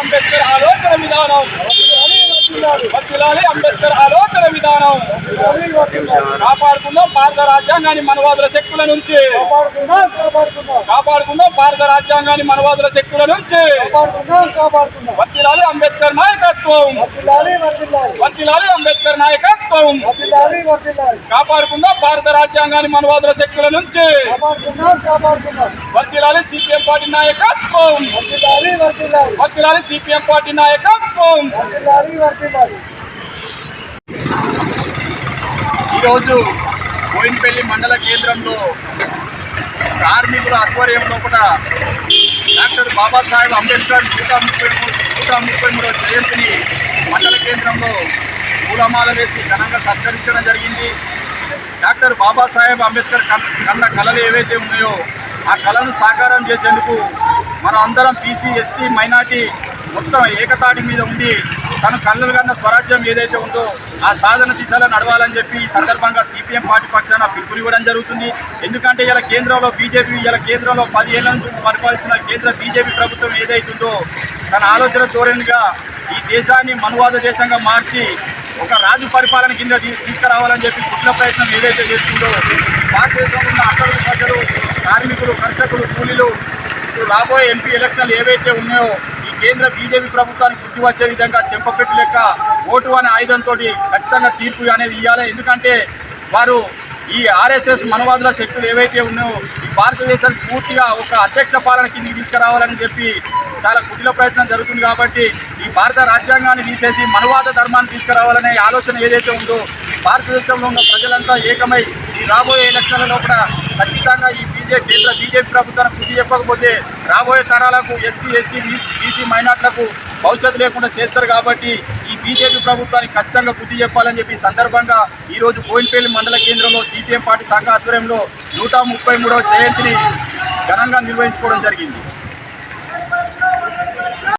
అంబేద్కర్ ఆలోచన విధానం. వర్తిల్లాలి అంబేద్కర్ ఆలోచన విధానం. కాపాడుకుందాం భారత రాజ్యాంగాన్ని మనవాదుల శక్తుల నుంచి. కాపాడుకుందాం భారత రాజ్యాంగాన్ని మనవాదుల శక్తుల నుంచి. వర్తిల్లాలి అంబేద్కర్ నాయకత్వం. వర్తిల్లాలి అంబేద్కర్ నాయకత్వం. వర్తిల్లాలి కాపాడుకుందాం? భారత రాజ్యాంగాన్ని మనవాదుల శక్తుల నుంచి. వర్తిల్లాలి సిపిఎం పార్టీ నాయకత్వం. వర్తిల్లాలి సిపిఎం పార్టీ నాయకత్వం. ఈరోజు బోయినపల్లి మండల కేంద్రంలో కార్మికుల ఆధ్వర్యంలో కూడా డాక్టర్ బాబాసాహెబ్ అంబేద్కర్ నూట ముప్పై మూడు నూట ముప్పై మూడవ జయంతిని మండల కేంద్రంలో పూలమాల వేసి ఘనంగా సత్కరించడం జరిగింది. డాక్టర్ బాబాసాహెబ్ అంబేద్కర్ కన్- కన్న కళలు ఏవైతే ఉన్నాయో ఆ కళను సాకారం చేసేందుకు మనం అందరం బీసీ ఎస్టీ మైనార్టీ మొత్తం ఏకతాటి మీద ఉండి తను కళ్ళలు కన్న స్వరాజ్యం ఏదైతే ఉందో ఆ సాధన దిశలో నడవాలని చెప్పి ఈ సందర్భంగా సిపిఎం పార్టీ పక్షాన పిలుపులు ఇవ్వడం జరుగుతుంది. ఎందుకంటే ఇలా కేంద్రంలో బీజేపీ ఇలా కేంద్రంలో పదిహేళ్ళ నుంచి పరిపాలిస్తున్న కేంద్ర బీజేపీ ప్రభుత్వం ఏదైతుందో తన ఆలోచన ధోరణిగా ఈ దేశాన్ని మనువాద దేశంగా మార్చి ఒక రాజు పరిపాలన కింద తీసుకురావాలని చెప్పి కుట్ల ప్రయత్నం ఏదైతే చేస్తుందో భారతదేశంలో ఉన్న అక్కడి ప్రజలు కార్మికులు కర్షకులు కూలీలు ఇప్పుడు రాబోయే ఎంపీ ఎలక్షన్లు ఏవైతే ఉన్నాయో ఈ కేంద్ర బీజేపీ ప్రభుత్వానికి బుద్ధి వచ్చే విధంగా చెంపపెట్టు లెక్క ఓటు అనే ఆయుధంతో ఖచ్చితంగా తీర్పు అనేది ఇవ్వాలి ఎందుకంటే వారు ఈ ఆర్ఎస్ఎస్ మనవాదుల శక్తులు ఏవైతే ఉన్నాయో ఈ భారతదేశాన్ని పూర్తిగా ఒక అధ్యక్ష పాలన కిందికి తీసుకురావాలని చెప్పి చాలా కుటిల ప్రయత్నం జరుగుతుంది కాబట్టి ఈ భారత రాజ్యాంగాన్ని తీసేసి మనవాద ధర్మాన్ని తీసుకురావాలనే ఆలోచన ఏదైతే ఉందో ఈ భారతదేశంలో ఉన్న ప్రజలంతా ఏకమై ఈ రాబోయే ఎలక్షన్ల లోపల ఖచ్చితంగా ఈ బీజేపీ కేంద్ర బీజేపీ ప్రభుత్వానికి బుద్ధి చెప్పకపోతే రాబోయే తరాలకు ఎస్సీ ఎస్టీ బీసీ మైనార్టీలకు భవిష్యత్తు లేకుండా చేస్తారు కాబట్టి ఈ బీజేపీ ప్రభుత్వానికి ఖచ్చితంగా బుద్ధి చెప్పాలని చెప్పి సందర్భంగా ఈరోజు రోజు బోయినపల్లి మండల కేంద్రంలో సిపిఎం పార్టీ శాఖ ఆధ్వర్యంలో నూట ముప్పై మూడవ జయంతిని ఘనంగా నిర్వహించుకోవడం జరిగింది.